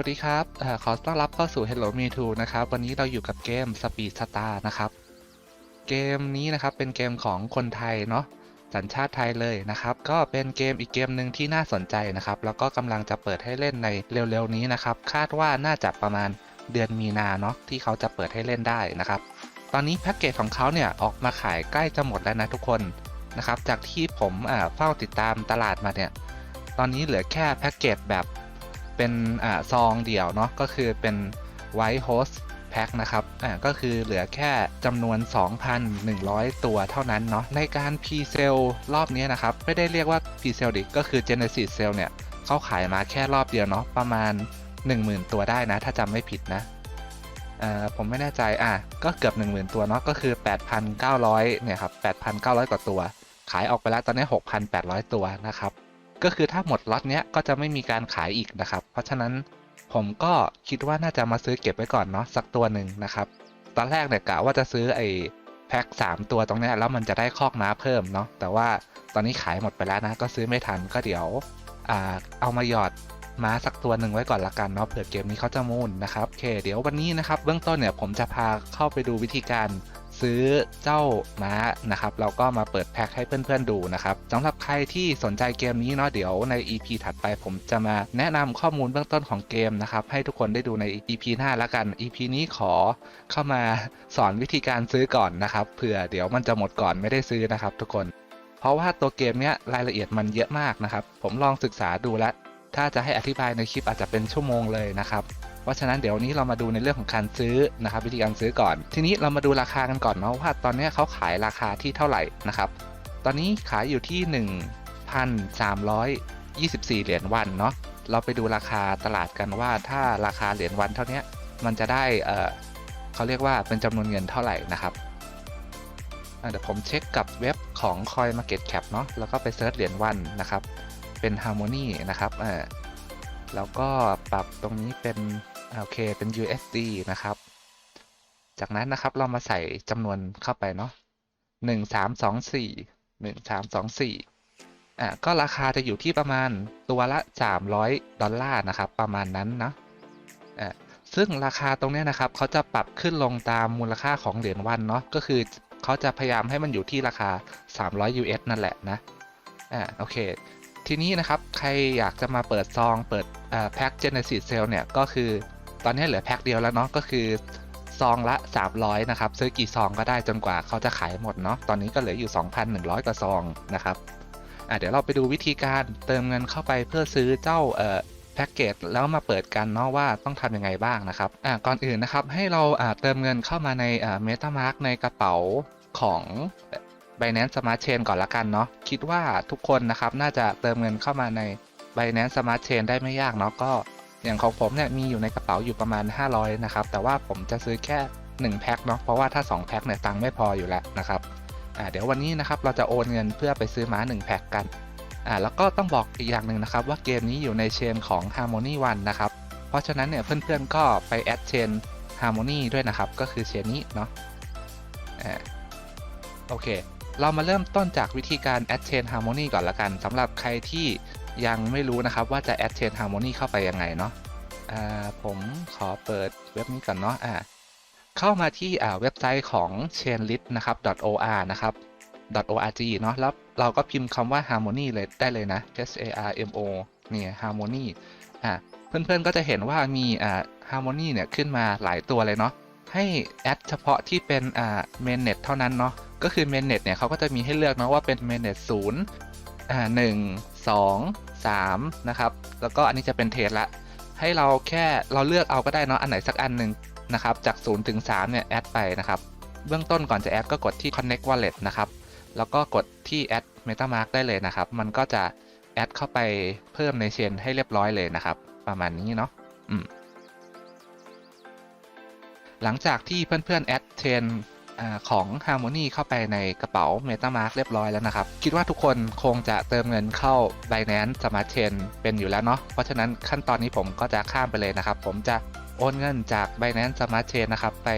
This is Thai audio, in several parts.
วัสดีครับอขอต้อนรับเข้าสู่ Hello Me Too นะครับ วันนี้เราอยู่กับเกม Speed Star นะครับ เกมนี้นะครับเป็นเกมของคนไทยเนาะ สัญชาติไทยเลยนะครับ ก็เป็นเกมอีกเกมหนึ่งที่น่าสนใจนะครับ แล้วก็กำลังจะเปิดให้เล่นในเร็วๆนี้นะครับ คาดว่าน่าจะประมาณเดือนมีนาเนาะที่เขาจะเปิดให้เล่นได้นะครับ ตอนนี้แพ็กเกจของเขาเนี่ยออกมาขายใกล้จะหมดแล้วนะทุกคนนะครับ จากที่ผมเฝ้าติดตามตลาดมาเนี่ย ตอนนี้เหลือแค่แพ็กเกจแบบ เป็นอซองเดี่ยวเนาะก็คือเป็น White Host Pack นะครับอ่าก็คือเหลือแค่จำนวน 2,100 ตัวเท่านั้นเนาะในการ p r e s a l e รอบนี้นะครับ ไม่ได้เรียกว่า p r e s a l e ดิก็คือ Genesis Sale เนี่ยเขาขายมาแค่รอบเดียวเนาะประมาณ 10,000 ตัวได้นะ ถ้าจำไม่ผิดนะผมไม่แน่ใจ อะ ก็เกือบ 10,000 ตัวเนาะ ก็คือ 8,900 เนี่ยครับ 8,900 กว่าตัว ขายออกไปแล้วตอนนี้ 6,800 ตัวนะครับ ก็คือถ้าหมดล็อตเนี้ยก็จะไม่มีการขายอีกนะครับ เพราะฉะนั้นผมก็คิดว่าน่าจะมาซื้อเก็บไว้ก่อนเนาะสักตัวหนึ่งนะครับ ตอนแรกเนี่ยกะว่าจะซื้อไอ้แพ็ค3ตัวตรงเนี้ยแล้วมันจะได้คอกม้าเพิ่มเนาะแต่ว่าตอนนี้ขายหมดไปแล้วนะ ก็ซื้อไม่ทันก็เดี๋ยวอเอามาหยอดม้าสักตัวหนึ่งไว้ก่อนละกันเนาะเผื่อเกมนี้เขาจะมูนนะครับโอเค เดี๋ยววันนี้นะครับเบื้องต้นเนี่ยผมจะพาเข้าไปดูวิธีการ ซื้อเจ้าม้านะครับเราก็มาเปิดแพ็คให้เพื่อนๆดูนะครับสำหรับใครที่สนใจเกมนี้เนาะเดี๋ยวใน EP ถัดไปผมจะมาแนะนำข้อมูลเบื้องต้นของเกมนะครับให้ทุกคนได้ดูใน EP หน้าแล้วกัน EP นี้ขอเข้ามาสอนวิธีการซื้อก่อนนะครับเผื่อเดี๋ยวมันจะหมดก่อนไม่ได้ซื้อนะครับ ทุกคน เพราะว่าตัวเกมเนี้ยรายละเอียดมันเยอะมากนะครับผมลองศึกษาดูแล้วถ้าจะให้อธิบายในคลิปอาจจะเป็นชั่วโมงเลยนะครับ เพราะฉะนั้นเดี๋ยวนี้เรามาดูในเรื่องของการซื้อนะครับวิธีการซื้อก่อน ทีนี้เรามาดูราคากันก่อนเนาะว่าตอนนี้เขาขายราคาที่เท่าไหร่นะครับ ตอนนี้ขายอยู่ที่ 1,324 เหรียญวันเนาะเราไปดูราคาตลาดกันว่าถ้าราคาเหรียญวันเท่านี้มันจะได้เออเขาเรียกว่าเป็นจำนวนเงินเท่าไหร่นะครับเดี๋ยวผมเช็คกับเว็บของ Coin Market Cap เนาะแล้วก็ไปเซิร์ชเหรียญวันนะครับ เป็น Harmony นะครับอ่าแล้วก็ปรับตรงนี้เป็น โอเคเป็น USD นะครับ จากนั้นนะครับเรามาใส่จำนวนเข้าไปเนาะหนึ่งสามสองสี่หนึ่งสามสองสี่อ่าก็ราคาจะอยู่ที่ประมาณตัวละ 300 ดอลลาร์นะครับ ประมาณนั้นเนาะอ่าซึ่งราคาตรงนี้นะครับเขาจะปรับขึ้นลงตามมูลค่าของเหรียญวันเนาะก็คือเขาจะพยายามให้มันอยู่ที่ราคา 300 US นั่นแหละนะอ่าโอเค ทีนี้นะครับใครอยากจะมาเปิดซองเปิดแพ็ก Genesis Sale เนี่ยก็คือ ตอนนี้เหลือแพ็คเดียวแล้วเนาะก็คือซองละ 300 นะครับ ซื้อกี่ซองก็ได้จนกว่าเขาจะขายหมดเนาะตอนนี้ก็เหลืออยู่ 2,100 กว่าซองนะครับอะเดี๋ยวเราไปดูวิธีการเติมเงินเข้าไปเพื่อซื้อเจ้าเอ่อแพ็กเกจแล้วมาเปิดกันเนาะว่าต้องทำยังไงบ้างนะครับอะก่อนอื่นนะครับให้เราอ่าเติมเงินเข้ามาในอ่า MetaMask ในกระเป๋าของ Binance Smart Chain ก่อนละกันเนาะคิดว่าทุกคนนะครับน่าจะเติมเงินเข้ามาใน Binance Smart Chain ได้ไม่ยากเนาะก็ อย่างของผมเนี่ยมีอยู่ในกระเป๋าอยู่ประมาณ 500นะครับแต่ว่าผมจะซื้อแค่1แพ็คเนาะเพราะว่าถ้า2แพ็คเนี่ยตังค์ไม่พออยู่แล้วนะครับอ่าเดี๋ยววันนี้นะครับเราจะโอนเงินเพื่อไปซื้อม้า1แพ็คกันอ่าแล้วก็ต้องบอกอีกอย่างหนึ่งนะครับว่าเกมนี้อยู่ในเชนของ Harmony One นะครับเพราะฉะนั้นเนี่ยเพื่อนๆก็ไปแอดเชน Harmony ด้วยนะครับก็คือเชนนี้เนาะอ่าโอเค เรามาเริ่มต้นจากวิธีการ add chain harmony ก่อนละกันสำหรับใครที่ ยังไม่รู้นะครับว่าจะ add chain harmony เข้าไปยังไงเนาะผมขอเปิดเว็บนี้ก่อนเนาะอ่าเข้ามาที่อ่าเว็บไซต์ของ chainlist นะครับ .or นะครับ .org เนาะแล้วเราก็พิมพ์คำว่า harmony เลยได้เลยนะ h a r m o เนี่ย harmony อ่าเพื่อนๆก็จะเห็นว่ามีอ่า harmony เนี่ยขึ้นมาหลายตัวเลยเนาะให้แอดเฉพาะที่เป็นอ่า mainnet เท่านั้นเนาะก็คือ mainnet เนี่ยเขาก็จะมีให้เลือกเนาะว่าเป็น mainnet 0อ่า1 2 3นะครับแล้วก็อันนี้จะเป็นเทสละ ให้เราแค่เราเลือกเอาก็ได้เนาะอันไหนสักอันหนึ่งนะครับจาก0ถึง3เนี่ยแอดไปนะครับเบื้องต้นก่อนจะแอดก็กดที่ connect wallet นะครับแล้วก็กดที่ add metamask ได้เลยนะครับ มันก็จะแอดเข้าไปเพิ่มในเชนให้เรียบร้อยเลยนะครับ ประมาณนี้เนาะอืมหลังจากที่เพื่อนๆแอดเชน ของ Harmony เข้าไปในกระเป๋า MetaMask เรียบร้อยแล้วนะครับ คิดว่าทุกคนคงจะเติมเงินเข้า Binance Smart Chain เป็นอยู่แล้วเนาะเพราะฉะนั้นขั้นตอนนี้ผมก็จะข้ามไปเลยนะครับ ผมจะโอนเงินจาก Binance Smart Chain นะครับไป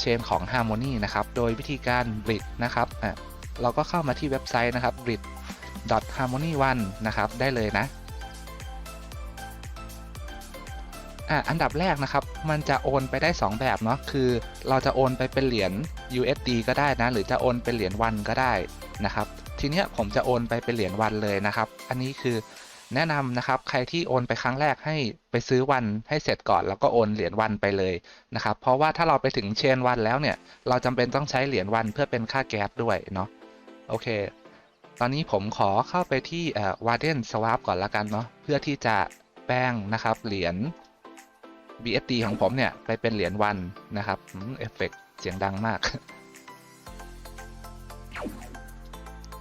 เชนของ Harmony นะครับโดยวิธีการ Bridge นะครับอะเราก็เข้ามาที่เว็บไซต์นะครับ bridge harmony one นะครับได้เลยนะ อะอันดับแรกนะครับ มันจะโอนไปได้ 2 แบบเนาะคือเราจะโอนไปเป็นเหรียญ USD ก็ได้นะ หรือจะโอนเป็นเหรียญวันก็ได้นะครับ ทีเนี้ยผมจะโอนไปเป็นเหรียญวันเลยนะครับ อันนี้คือแนะนำนะครับ ใครที่โอนไปครั้งแรกให้ไปซื้อวันให้เสร็จก่อน แล้วก็โอนเหรียญวันไปเลยนะครับ เพราะว่าถ้าเราไปถึงเชนวันแล้วเนี่ย เราจำเป็นต้องใช้เหรียญวันเพื่อเป็นค่าแก๊สด้วยเนาะโอเค ตอนนี้ผมขอเข้าไปที่เอ่อ Warden Swap ก่อนละกันเนาะเพื่อที่จะแปลงนะครับเหรียญ BSD ของผมเนี่ยไปเป็นเหรียญวันนะครับเอฟเฟกต์เสียงดังมาก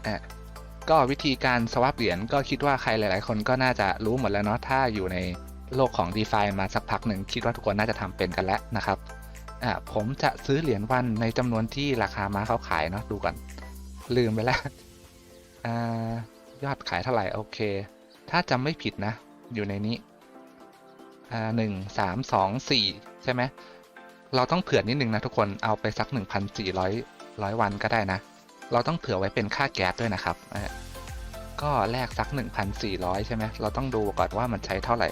อะก็วิธีการสว a p เหรียญก็คิดว่าใครหลาย ๆ คนก็น่าจะรู้หมดแล้วเนาะถ้าอยู่ในโลกของ d e f i มาสักพักหนึ่งคิดว่าทุกคนน่าจะทำเป็นกันแล้วนะครับอะผมจะซื้อเหรียญวันในจำนวนที่ราคาม้าเขาขายเนาะดูก่อน ลืมไปแล้วอยอดขายเท่าไหร่โอเค ถ้าจำไม่ผิดนะ อยู่ในนี้ อ่าหนึ่งสามสองสี่ใช่ไหมเราต้องเผื่อนิดนึงนะทุกคนเอาไปสักหนึ่งพันสี่ร้อยร้อยวันก็ได้นะ เราต้องเผื่อไว้เป็นค่าแก๊สด้วยนะครับก็แลกสักหนึ่งพันสี่ร้อยใช่ไหมเราต้องดูก่อนว่ามันใช้เท่าไหร่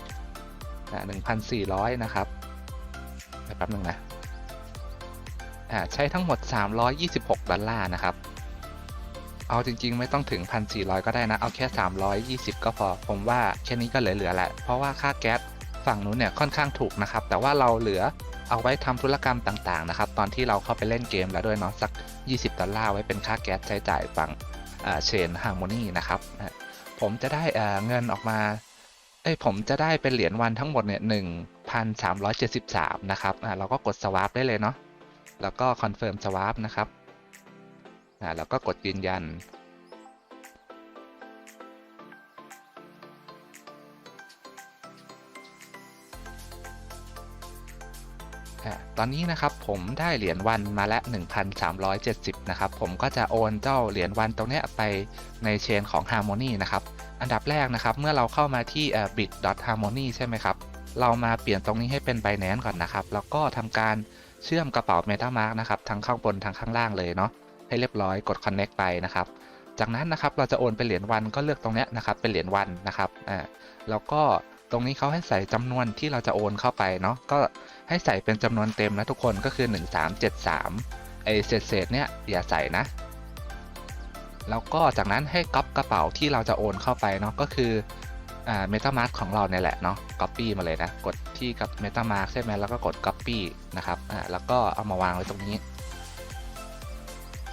หนึ่งพันสี่ร้อยนะครับแป๊บหนึ่งนะใช้ทั้งหมดสามร้อยยี่สิบหกดอลลาร์นะครับ เอาจริงๆ ไม่ต้องถึง 1,400 ก็ได้นะ เอาแค่ 320 ก็พอ ผมว่าแค่นี้ก็เหลือๆแหละ เพราะว่าค่าแก๊ส ฝั่งนู้นเนี่ยค่อนข้างถูกนะครับ แต่ว่าเราเหลือเอาไว้ทำธุรกรรมต่างๆนะครับ ตอนที่เราเข้าไปเล่นเกมแล้วด้วยเนาะสัก 20 ดอลลาร์ไว้เป็นค่าแก๊สใช้จ่ายฝั่งเชนฮาร์โมนีนะครับ ผมจะได้เเงินออกมาเอ้ยผมจะได้เป็นเหรียญวันทั้งหมดเนี่ย1,373นะครับอะเราก็กดสว a p ได้เลยเนาะแล้วก็คอนเฟิร์มสว a p นะครับอ่าแล้วก็กดยืนยัน ตอนนี้นะครับผมได้เหรียญวันมาแล้ว1,370 นะครับ ผมก็จะโอนเจ้าเหรียญวันตรงเนี้ยไปในเชนของ Harmony นะครับ อันดับแรกนะครับเมื่อเราเข้ามาที่ bit.harmony ใช่ไหมครับ เรามาเปลี่ยนตรงนี้ให้เป็น Binance ก่อนนะครับ แล้วก็ทำการเชื่อมกระเป๋า MetaMask นะครับ ทั้งข้างบนทั้งข้างล่างเลยเนาะ ให้เรียบร้อยกด connect ไปนะครับ จากนั้นนะครับเราจะโอนเป็นเหรียญวันก็เลือกตรงเนี้ยนะครับเป็นเหรียญวันนะครับ อ่า แล้วก็ ตรงนี้เขาให้ใส่จำนวนที่เราจะโอนเข้าไปเนาะก็ให้ใส่เป็นจำนวนเต็มนะทุกคนก็คือ 1373ไอเศษเศษเนี้ยอย่าใส่นะ แล้วก็จากนั้นให้ก๊อปกระเป๋าที่เราจะโอนเข้าไปเนาะก็คืออ่า MetaMask ของเราเนี่ยแหละเนาะ Copy มาเลยนะ กดที่กับ MetaMask ใช่ไหมแล้วก็กด Copy นะครับอ่าแล้วก็เอามาวางไว้ตรงนี้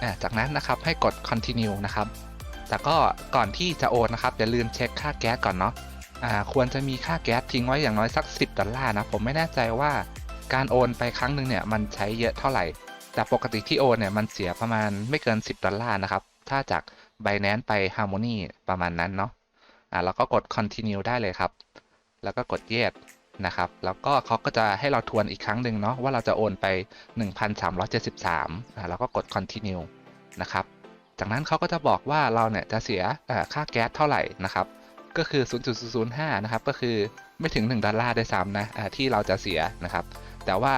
อะจากนั้นนะครับให้กด continue นะครับ แต่ก็ก่อนที่จะโอนนะครับอย่าลืมเช็คค่าแก๊สก่อนเนาะ ควรจะมีค่าแก๊สทิ้งไว้อย่างน้อยสัก 10 ดอลลาร์นะ ผมไม่แน่ใจว่าการโอนไปครั้งหนึ่งเนี่ยมันใช้เยอะเท่าไหร่ แต่ปกติที่โอนเนี่ยมันเสียประมาณไม่เกิน 10 ดอลลาร์นะครับ ถ้าจาก Binance ไป Harmony ประมาณนั้นเนาะอ่าแล้วก็กด continue ได้เลยครับ แล้วก็กด yes นะครับ แล้วก็เขาก็จะให้เราทวนอีกครั้งหนึ่งเนาะว่าเราจะโอนไป 1,373อ่าแล้วก็กด continue นะครับ จากนั้นเขาก็จะบอกว่าเราเนี่ยจะเสียค่าแก๊สเท่าไหร่นะครับ ก็คือ 0.005 นะครับ ก็คือไม่ถึง 1 ดอลลาร์ได้ซ้ำนะที่เราจะเสียนะครับ แต่ว่า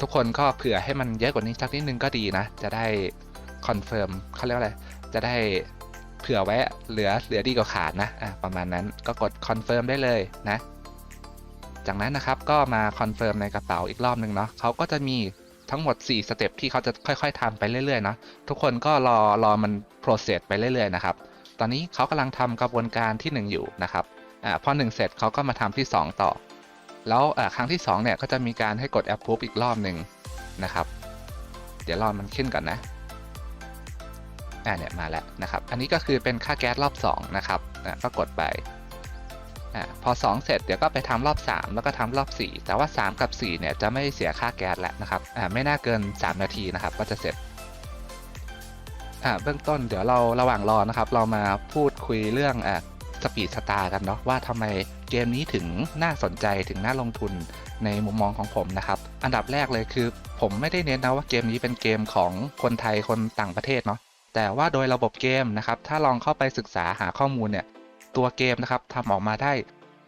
ทุกคนก็เผื่อให้มันเยอะกว่านี้สักนิดนึงก็ดีนะ จะได้คอนเฟิร์มเขาเรียกว่าอะไร จะได้เผื่อไว้เหลือเหลือดีกว่าขาดนะะประมาณนั้นก็กดคอนเฟิร์มได้เลยนะ จากนั้นนะครับก็มาคอนเฟิร์มในกระเป๋าอีกรอบหนึ่งเนาะเขาก็จะมีทั้งหมด 4 สเต็ปที่เขาจะค่อย ๆทำไปเรื่อยๆนะทุกคนก็รอรอมัน process ไปเรื่อยๆนะครับ ตอนนี้เขากำลังทำกระบวนการที่ 1 อยู่นะครับอพอ 1 เสร็จเขาก็มาทำที่ 2 ต่อ แล้วครั้งที่2เนี่ยก็จะมีการให้กด approve อีกรอบหนึ่งนะครับ เดี๋ยวรอมันขึ้นก่อนนะอ่าเนี่ยมาแล้วนะครับ อันนี้ก็คือเป็นค่าแก๊สรอบ 2 นะครับอ่าก็กดไปอ่าพอ 2 เสร็จเดี๋ยวก็ไปทำรอบ 3 แล้วก็ทำรอบ 4 แต่ว่า 3 กับ 4 เนี่ยจะไม่เสียค่าแก๊สแล้วนะครับอ่าไม่น่าเกิน 3 นาทีนะครับ ก็จะเสร็จ อ่าเบื้องต้นเดี๋ยวเราระหว่างรอนะครับ เรามาพูดคุยเรื่องอ่าสปีดสตาร์กันเนาะว่าทำไมเกมนี้ถึงน่าสนใจถึงน่าลงทุนในมุมมองของผมนะครับ อันดับแรกเลยคือ ผมไม่ได้เน้นนะว่าเกมนี้เป็นเกมของคนไทยคนต่างประเทศเนาะแต่ว่าโดยระบบเกมนะครับ ถ้าลองเข้าไปศึกษาหาข้อมูลเนี่ย ตัวเกมนะครับทำออกมาได้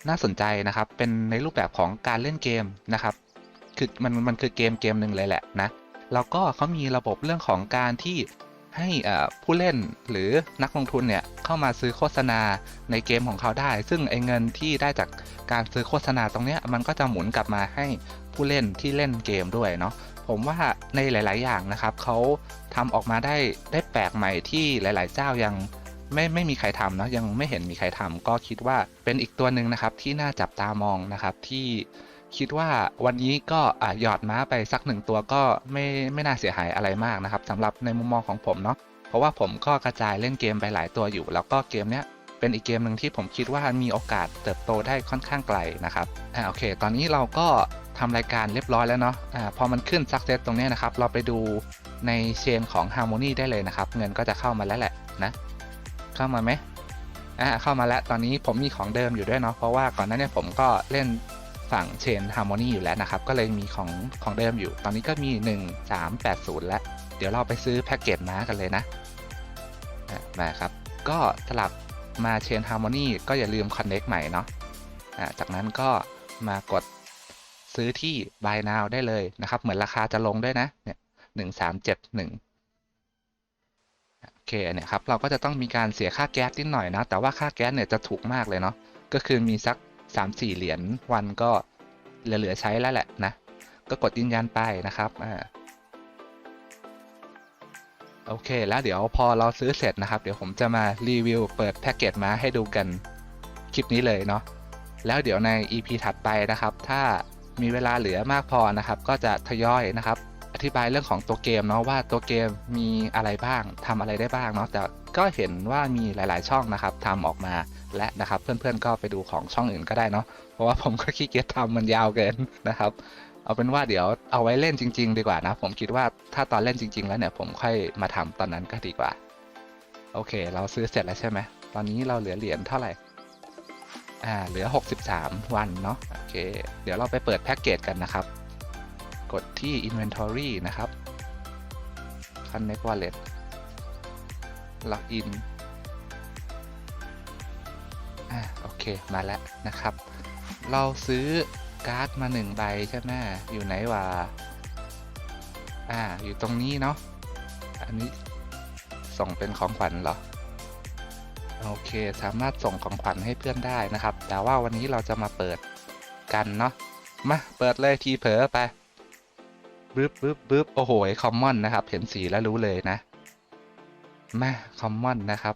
น่าสนใจนะครับ เป็นในรูปแบบของการเล่นเกมนะครับ คือมันมันคือเกมเกมหนึ่งเลยแหละนะ แล้วก็เขามีระบบเรื่องของการที่ ให้ผู้เล่นหรือนักลงทุนเนี่ยเข้ามาซื้อโฆษณาในเกมของเขาได้ ซึ่งไอ้เงินที่ได้จากการซื้อโฆษณาตรงนี้มันก็จะหมุนกลับมาให้ผู้เล่นที่เล่นเกมด้วยเนาะผมว่าในหลาย ๆ อย่างนะครับเขาทำออกมาได้ได้แปลกใหม่ที่หลาย ๆ เจ้ายังไม่ไม่มีใครทำเนาะยังไม่เห็นมีใครทำก็คิดว่าเป็นอีกตัวหนึ่งนะครับที่น่าจับตามองนะครับที่ คิดว่าวันนี้ก็หยอดม้าไปสักหนึ่งตัวก็ไม่ไม่น่าเสียหายอะไรมากนะครับสำหรับในมุมมองของผมเนาะเพราะว่าผมก็กระจายเล่นเกมไปหลายตัวอยู่ แล้วก็เกมเนี้ยเป็นอีกเกมหนึ่งที่ผมคิดว่ามีโอกาสเติบโตได้ค่อนข้างไกลนะครับอ่าโอเค ตอนนี้เราก็ทำรายการเรียบร้อยแล้วเนาะอ่าพอมันขึ้น success ตรงนี้นะครับ เราไปดูในเชนของ Harmony ได้เลยนะครับ เงินก็จะเข้ามาแล้วแหละนะ เข้ามาไหมอ่าเข้ามาแล้ว ตอนนี้ผมมีของเดิมอยู่ด้วยเนาะ เพราะว่าก่อนหน้าเนี้ผมก็เล่น ฝั่งเชน Harmony อยู่แล้วนะครับ ก็เลยมีของของเดิมอยู่ ตอนนี้ก็มี 1 3 8 0 แล้ว เดี๋ยวเราไปซื้อแพ็กเกจม้ากันเลยนะอะมาครับ ก็สลับมาเชน Harmony ก็อย่าลืม Connect ใหม่เนาะจากนั้นก็มากดซื้อที่ Buy Now ได้เลยนะครับ เหมือนราคาจะลงด้วยนะ เนี่ยหนึ่งสามเจ็ดหนึ่งโอเคเนี่ยครับเราก็จะต้องมีการเสียค่าแก๊สนิดหน่อยนะ แต่ว่าค่าแก๊สเนี่ยจะถูกมากเลยเนาะก็คือมีสัก 3-4 เหรียญวันก็เหลือ ๆ ใช้แล้วแหละนะ ก็กดยืนยันไปนะครับอ่าโอเค แล้วเดี๋ยวพอเราซื้อเสร็จนะครับ เดี๋ยวผมจะมารีวิวเปิดแพ็กเกจมาให้ดูกันคลิปนี้เลยเนาะแล้วเดี๋ยวใน EP ถัดไปนะครับ ถ้ามีเวลาเหลือมากพอนะครับ ก็จะทยอยนะครับ อธิบายเรื่องของตัวเกมเนาะว่าตัวเกมมีอะไรบ้างทำอะไรได้บ้างเนาะแต่ก็เห็นว่ามีหลาย ๆ ช่องนะครับทำออกมา และนะครับเพื่อนๆก็ไปดูของช่องอื่นก็ได้เนาะเพราะว่าผมก็ขี้เกียจทำมันยาวเกินนะครับ เอาเป็นว่าเดี๋ยวเอาไว้เล่นจริง ๆ ดีกว่านะ ผมคิดว่าถ้าตอนเล่นจริง ๆ แล้วเนี่ยผมค่อยมาทำตอนนั้นก็ดีกว่า โอเค เราซื้อเสร็จแล้วใช่ไหมตอนนี้เราเหลือเหรียญเท่าไหร่อ่าเหลือ 63 วันเนาะโอเค เดี๋ยวเราไปเปิดแพ็กเกจกันนะครับ กดที่ inventory นะครับ connect wallet login าโอเคมาแล้วนะครับ เราซื้อการ์ดมาหนึ่งใบใช่ไหมอยู่ไหนวะอ่า อยู่ตรงนี้เนาะอันนี้ส่งเป็นของขวัญเหรอโอเค สามารถส่งของขวัญให้เพื่อนได้นะครับ แต่ว่าวันนี้เราจะมาเปิดกันเนาะมาเปิดเลยทีเผลอไปบึ๊บบึ๊บบึ๊บโอ้โหคอมมอนนะครับ เห็นสีแล้วรู้เลยนะมาคอมมอนนะครับ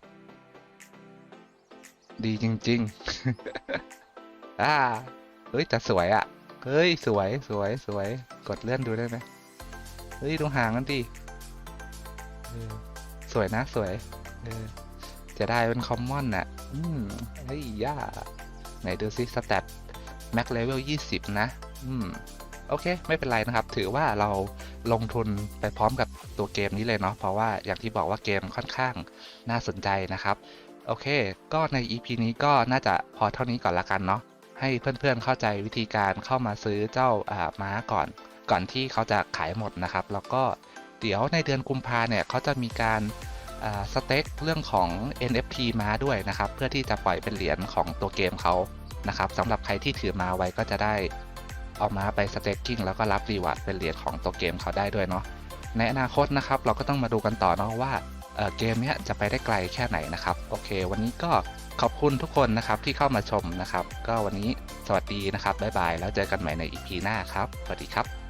ดีจริง ๆ อ่า เฮ้ยแต่สวยอะ่ะ เฮ้ย สวยสวยสวย กดเลื่อนดูได้ไหมเฮ้ยดูหางกันดิเออสวยนะสวย เออ จะได้เป็นคอมมอนน่ะ อืมเฮ้ยย่า ไหนดูซิสแตทแม็กเลเวล20นะ อืม โอเค ไม่เป็นไรนะครับ ถือว่าเราลงทุนไปพร้อมกับตัวเกมนี้เลยเนาะ เพราะว่าอย่างที่บอกว่าเกมค่อนข้างน่าสนใจนะครับ โอเค ก็ใน EP นี้ก็น่าจะพอเท่านี้ก่อนละกันเนาะ ให้เพื่อนๆเข้าใจวิธีการเข้ามาซื้อเจ้าม้าก่อน ก่อนที่เขาจะขายหมดนะครับ แล้วก็เดี๋ยวในเดือนกุมภาเนี่ยเขาจะมีการสเต็กเรื่องของ NFT ม้าด้วยนะครับ เพื่อที่จะปล่อยเป็นเหรียญของตัวเกมเขานะครับสำหรับใครที่ถือมาไว้ก็จะได้เอาม้าไปสเต็กกิ้งแล้วก็รับรีวาร์ดเป็นเหรียญของตัวเกมเขาได้ด้วยเนาะในอนาคตนะครับ เราก็ต้องมาดูกันต่อเนาะว่า เกมนี้จะไปได้ไกลแค่ไหนนะครับ โอเค วันนี้ก็ขอบคุณทุกคนนะครับที่เข้ามาชมนะครับ ก็วันนี้สวัสดีนะครับบ๊ายบายแล้วเจอกันใหม่ใน EP หน้าครับสวัสดีครับ